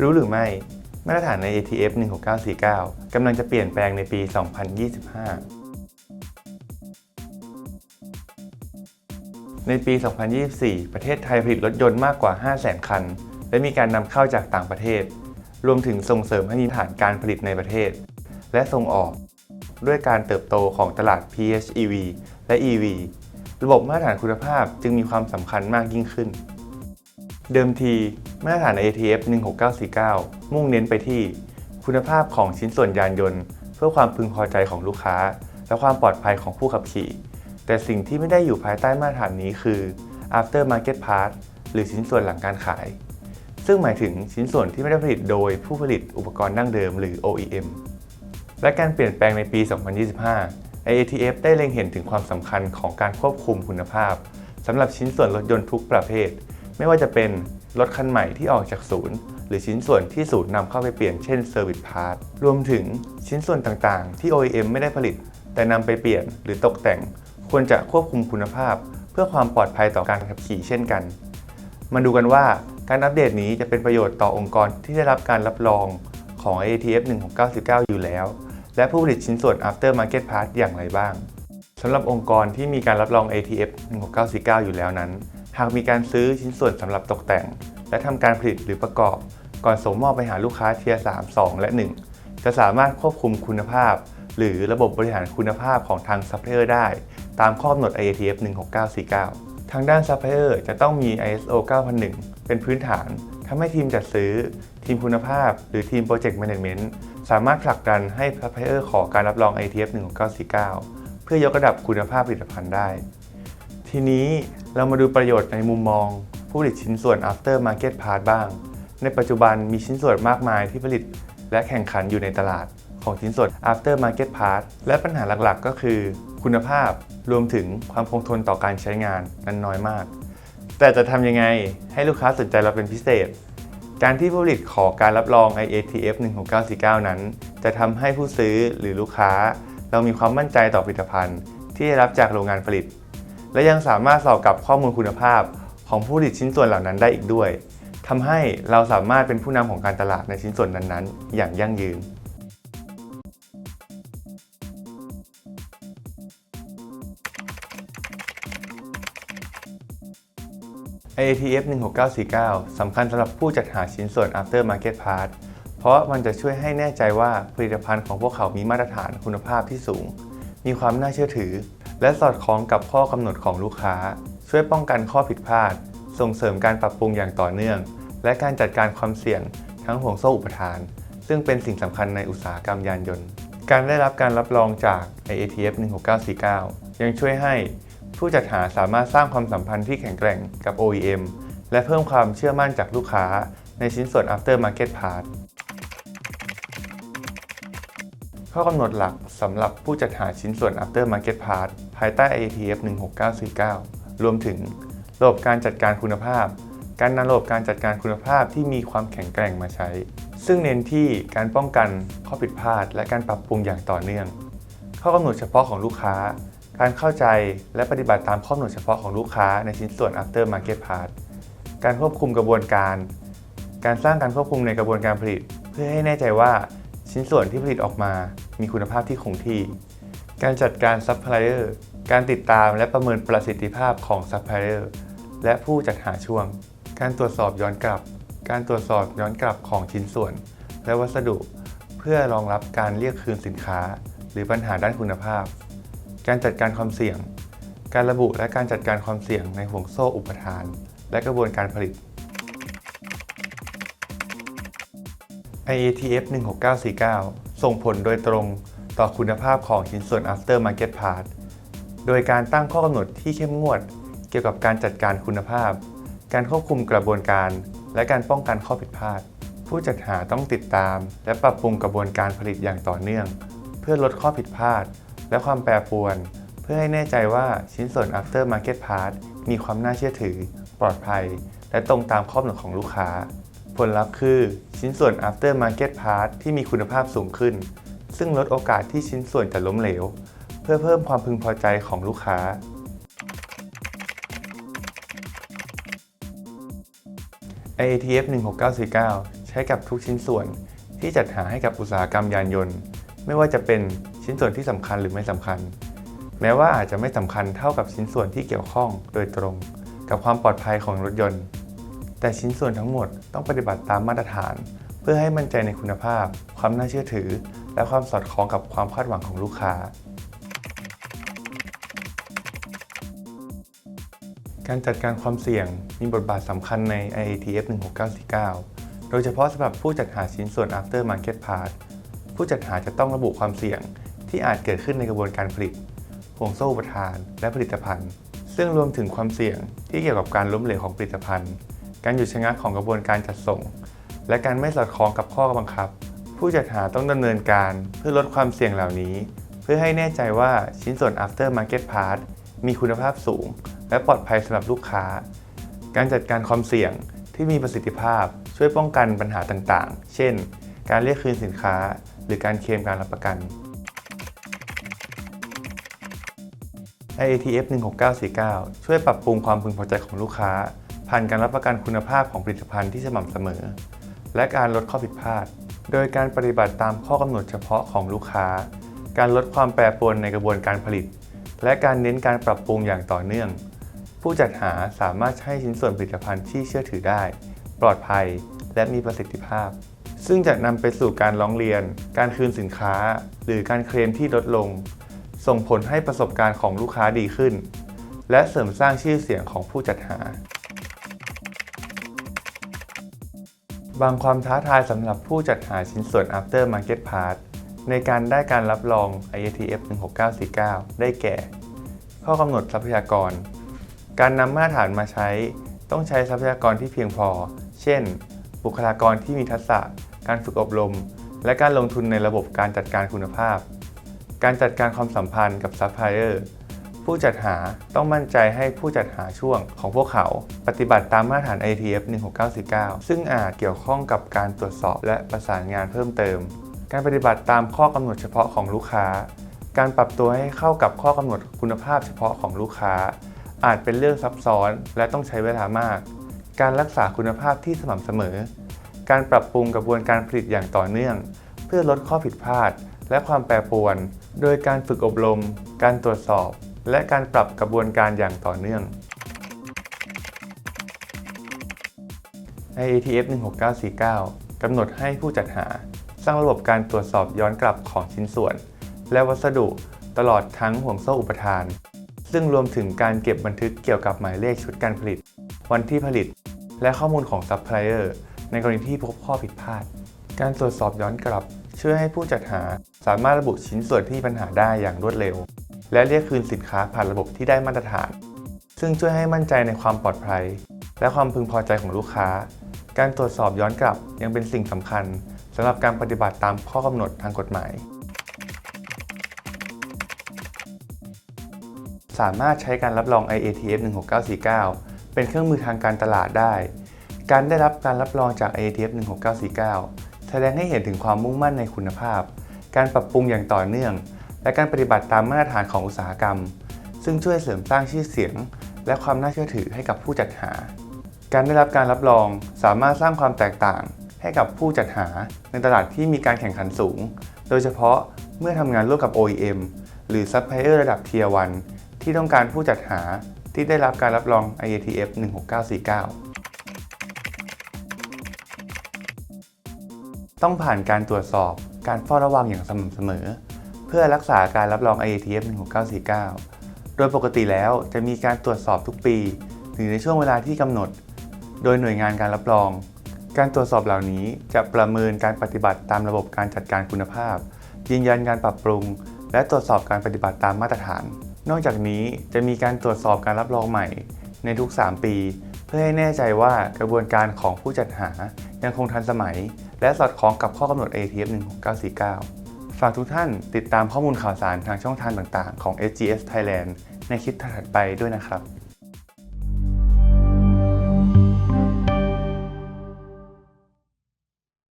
รู้หรือไม่ มาตรฐานใน ATF 16949กำลังจะเปลี่ยนแปลงในปี 2025 ในปี 2024 ประเทศไทยผลิตรถยนต์มากกว่า 500,000 คัน และมีการนำเข้าจากต่างประเทศ รวมถึงส่งเสริมให้มีฐานการผลิตในประเทศ และส่งออก ด้วยการเติบโตของตลาด PHEV และ EV ระบบมาตรฐานคุณภาพจึงมีความสำคัญมากยิ่งขึ้น เดิมที มาตรฐาน ATF 16949 มุ่งเน้นไปที่ คุณภาพของชิ้นส่วนยานยนต์ เพื่อความพึงพอใจของลูกค้า และความปลอดภัยของผู้ขับขี่ แต่สิ่งที่ไม่ได้อยู่ภายใต้มาตรฐานนี้คือ after market part หรือชิ้นส่วนหลังการขาย ซึ่งหมายถึงชิ้นส่วนที่ไม่ได้ผลิตโดยผู้ผลิตอุปกรณ์ดั้งเดิมหรือ OEM และการเปลี่ยนแปลงในปี 2025 IATF ได้เล็งเห็นถึงความสำคัญของการควบคุมคุณภาพสำหรับชิ้นส่วนรถยนต์ทุกประเภท ไม่ว่าจะเป็นรถคันใหม่ที่ออกจากศูนย์ หรือชิ้นส่วนที่ศูนย์นำเข้าไปเปลี่ยนเช่น Service Part รวมถึงชิ้นส่วนต่างๆ ที่ OEM ไม่ได้ผลิต แต่นำไปเปลี่ยนหรือตกแต่ง ควรจะควบคุมคุณภาพ เพื่อความปลอดภัยต่อการขับขี่เช่นกัน มาดูกันว่าการอัปเดตนี้จะเป็นประโยชน์ต่อองค์กรที่ได้รับการรับรองของ ATF 1699 อยู่แล้ว และผู้ผลิตชิ้นส่วน after market part อย่างไรบ้างสำหรับองค์กรที่มีการรับรอง ATF 1699 อยู่แล้วนั้น หากมีการซื้อชิ้นส่วนสำหรับตกแต่ง และทำการผลิตหรือประกอบ ก่อนส่งมอบไปหาลูกค้าเทียร์3 2 และ 1 จะสามารถควบคุมคุณภาพ หรือระบบบริหารคุณภาพของทางซัพพลายเออร์ได้ ตามข้อกำหนด IATF 16949 ทางด้านซัพพลายเออร์จะต้องมี ISO 9001 เป็นพื้นฐานทำให้ทีมจัดซื้อ ทีมคุณภาพ หรือทีมโปรเจกต์แมネจเมนต์สามารถผลักดันให้ซัพพลายเออร์ขอการรับรอง IATF 16949 เพื่อยกระดับคุณภาพผลิตภัณฑ์ได้ ทีนี้ เรามาดูประโยชน์ในมุมมอง ผู้ผลิตชิ้นส่วน after market part บ้าง ในปัจจุบันมีชิ้นส่วนมากมายที่ผลิต และแข่งขันอยู่ในตลาด ของชิ้นส่วน after market part และปัญหาหลักๆ ก็คือ คุณภาพรวมถึงความคงทนต่อการใช้งานนั้นน้อยมาก แต่จะทำยังไงให้ลูกค้าสนใจเราเป็นพิเศษ การที่ผู้ผลิตขอการรับรอง IATF 16949 นั้น จะทำให้ผู้ซื้อหรือลูกค้า เรามีความมั่นใจต่อผลิตภัณฑ์ ที่ได้รับจากโรงงานผลิต และยังสามารถสอบกับข้อมูลคุณภาพของผู้ผลิตชิ้นส่วนเหล่านั้นได้อีกด้วยทำให้เราสามารถเป็นผู้นำของการตลาดในชิ้นส่วนนั้นๆ อย่างยั่งยืน IATF 16949สำคัญสำหรับผู้จัดหาชิ้นส่วน after market part เพราะมันจะช่วยให้แน่ใจว่าผลิตภัณฑ์ของพวกเขามีมาตรฐานคุณภาพที่สูง มีความน่าเชื่อถือ และสอดคล้องกับข้อกำหนดของลูกค้า ช่วยป้องกันข้อผิดพลาด ส่งเสริมการปรับปรุงอย่างต่อเนื่อง และการจัดการความเสี่ยงทั้งห่วงโซ่อุปทาน ซึ่งเป็นสิ่งสำคัญในอุตสาหกรรมยานยนต์ การได้รับการรับรองจาก IATF 16949 ยังช่วยให้ผู้จัดหาสามารถสร้างความสัมพันธ์ที่แข็งแกร่งกับ OEM และเพิ่มความเชื่อมั่นจากลูกค้าในชิ้นส่วน after market part ข้อกำหนดหลักสำหรับผู้จัดหาชิ้นส่วน after market part ภายใต้ IATF 16949 รวมถึงระบบการจัดการคุณภาพ การนำระบบการจัดการคุณภาพที่มีความแข็งแกร่งมาใช้ ซึ่งเน้นที่การป้องกันข้อผิดพลาด และการปรับปรุงอย่างต่อเนื่อง ข้อกำหนดเฉพาะของลูกค้า การเข้าใจและปฏิบัติตามข้อกำหนดเฉพาะของลูกค้าในชิ้นส่วน after market part การควบคุมกระบวนการ การสร้างการควบคุมในกระบวนการผลิต เพื่อให้แน่ใจว่าชิ้นส่วนที่ผลิตออกมา มีคุณภาพที่คงที่ การจัดการซัพพลายเออร์ การติดตามและประเมินประสิทธิภาพของซัพพลายเออร์ และผู้จัดหาช่วง การตรวจสอบย้อนกลับ การตรวจสอบย้อนกลับของชิ้นส่วน และวัสดุ เพื่อรองรับการเรียกคืนสินค้า หรือปัญหาด้านคุณภาพ การจัดการความเสี่ยง การระบุและการจัดการความเสี่ยงในห่วงโซ่อุปทาน และกระบวนการผลิต IATF 16949 ส่งผลโดยตรงต่อคุณภาพของชิ้นส่วน after market part โดยการตั้งข้อกำหนดที่เข้มงวด เกี่ยวกับการจัดการคุณภาพ การควบคุมกระบวนการ และการป้องกันข้อผิดพลาด ผู้จัดหาต้องติดตาม และปรับปรุงกระบวนการผลิตอย่างต่อเนื่อง เพื่อลดข้อผิดพลาด และความแปรปรวน เพื่อให้แน่ใจว่าชิ้นส่วน after market part มีความน่าเชื่อถือ ปลอดภัย และตรงตามข้อกำหนดของลูกค้า ผลลัพธ์คือชิ้นส่วน after market part ที่มีคุณภาพสูงขึ้น ซึ่งลดโอกาสที่ชิ้นส่วนจะล้มเหลว เพื่อเพิ่มความพึงพอใจของลูกค้า IATF 16949 ใช้กับทุกชิ้นส่วนที่จัดหาให้กับอุตสาหกรรมยานยนต์ ไม่ว่าจะเป็นชิ้นส่วนที่สำคัญหรือไม่สำคัญ แม้ว่าอาจจะไม่สำคัญเท่ากับชิ้นส่วนที่เกี่ยวข้องโดยตรง กับความปลอดภัยของรถยนต์ แต่ชิ้นส่วนทั้งหมดต้องปฏิบัติตามมาตรฐาน เพื่อให้มั่นใจในคุณภาพ ความน่าเชื่อถือ และความสอดคล้องกับความคาดหวังของลูกค้า การจัดการความเสี่ยงมีบทบาทสำคัญใน IATF 16949 โดยเฉพาะสำหรับผู้จัดหาชิ้นส่วน after market part ผู้จัดหาจะต้องระบุความเสี่ยงที่อาจเกิดขึ้นในกระบวนการผลิตห่วงโซ่อุปทาน และผลิตภัณฑ์ ซึ่งรวมถึงความเสี่ยงที่เกี่ยวกับการล้มเหลวของผลิตภัณฑ์ การหยุดชะงักของกระบวนการจัดส่ง และการไม่สอดคล้องกับข้อบังคับ ผู้จัดหาต้องดำเนินการเพื่อลดความเสี่ยงเหล่านี้ เพื่อให้แน่ใจว่าชิ้นส่วน after market part มีคุณภาพสูง และปลอดภัยสำหรับลูกค้า การจัดการความเสี่ยงที่มีประสิทธิภาพช่วยป้องกันปัญหาต่างๆ เช่น การเรียกคืนสินค้า หรือการเคลมการรับประกัน IATF 16949 ช่วยปรับปรุงความพึงพอใจของลูกค้า ผ่านการรับประกันคุณภาพของผลิตภัณฑ์ที่สม่ำเสมอ และการลดข้อผิดพลาด โดยการปฏิบัติตามข้อกำหนดเฉพาะของลูกค้า การลดความแปรปรวนในกระบวนการผลิต และการเน้นการปรับปรุงอย่างต่อเนื่อง ผู้จัดหาสามารถให้ชิ้นส่วนผลิตภัณฑ์ที่เชื่อถือได้ ปลอดภัย และมีประสิทธิภาพ ซึ่งจะนำไปสู่การร้องเรียน การคืนสินค้า หรือการเคลมที่ลดลง ส่งผลให้ประสบการณ์ของลูกค้าดีขึ้น และเสริมสร้างชื่อเสียงของผู้จัดหา บางความท้าทายสำหรับผู้จัดหาชิ้นส่วน after market part ในการได้การรับรอง IATF 16949 ได้แก่ ข้อกำหนดทรัพยากร การนำมาตรฐานมาใช้ ต้องใช้ทรัพยากรที่เพียงพอ เช่น บุคลากรที่มีทักษะ การฝึกอบรม และการลงทุนในระบบการจัดการคุณภาพ การจัดการความสัมพันธ์กับซัพพลายเออร์ ผู้จัดหาต้องมั่นใจให้ผู้จัดหาช่วงของพวกเขา ปฏิบัติตามมาตรฐาน ITF 16949 ซึ่งอาจเกี่ยวข้องกับการตรวจสอบและประสานงานเพิ่มเติม การปฏิบัติตามข้อกำหนดเฉพาะของลูกค้า การปรับตัวให้เข้ากับข้อกำหนดคุณภาพเฉพาะของลูกค้า อาจเป็นเรื่องซับซ้อนและต้องใช้เวลามาก การรักษาคุณภาพที่สม่ำเสมอ การปรับปรุงกระบวนการผลิตอย่างต่อเนื่อง เพื่อลดข้อผิดพลาดและความแปรปรวน โดยการฝึกอบรม การตรวจสอบ และการปรับกระบวนการอย่างต่อเนื่อง IATF 16949กำหนดให้ผู้จัดหา สร้างระบบการตรวจสอบย้อนกลับของชิ้นส่วน และวัสดุตลอดทั้งห่วงโซ่อุปทาน ซึ่งรวมถึงการเก็บบันทึกเกี่ยวกับหมายเลขชุดการผลิต วันที่ผลิต และข้อมูลของซัพพลายเออร์ในกรณีที่พบข้อผิดพลาด การตรวจสอบย้อนกลับช่วยให้ผู้จัดหาสามารถระบุชิ้นส่วนที่ปัญหาได้อย่างรวดเร็ว และเรียกคืนสินค้าผ่านระบบที่ได้มาตรฐาน ซึ่งช่วยให้มั่นใจในความปลอดภัย และความพึงพอใจของลูกค้า การตรวจสอบย้อนกลับยังเป็นสิ่งสำคัญสำหรับการปฏิบัติตามข้อกำหนดทางกฎหมาย สามารถใช้การรับรอง IATF 16949 เป็นเครื่องมือทางการตลาดได้ การได้รับการรับรองจาก IATF 16949 แสดงให้เห็นถึงความมุ่งมั่นในคุณภาพ การปรับปรุงอย่างต่อเนื่อง และการปฏิบัติตามมาตรฐานของอุตสาหกรรม ซึ่งช่วยเสริมสร้างชื่อเสียง และความน่าเชื่อถือให้กับผู้จัดหา การได้รับการรับรองสามารถสร้างความแตกต่าง ให้กับผู้จัดหาในตลาดที่มีการแข่งขันสูง โดยเฉพาะเมื่อทำงานร่วมกับ OEM หรือซัพพลายเออร์ระดับ Tier 1ที่ต้องการผู้จัดหาที่ได้รับการรับรอง IATF 16949ต้องผ่านการตรวจสอบ การเฝ้าระวังอย่างสม่ำเสมอ พื่อรักษาการรับรอง IATF 16949 โดยปกติแล้วจะมีการตรวจสอบทุกปีหรือในช่วงเวลาที่กำหนด โดยหน่วยงานการรับรอง การตรวจสอบเหล่านี้จะประเมินการปฏิบัติตามระบบการจัดการคุณภาพ ยืนยันการปรับปรุง และตรวจสอบการปฏิบัติตามมาตรฐาน นอกจากนี้จะมีการตรวจสอบการรับรองใหม่ ในทุก 3 ปี เพื่อให้แน่ใจว่ากระบวนการของผู้จัดหายังคงทันสมัย และสอดคล้องกับข้อกำหนด ATF 16949 ฝากทุกท่านติดตามข้อมูลข่าวสารทางช่องทางต่างๆ ของ SGS Thailand ในคลิปถัดไปด้วยนะครับ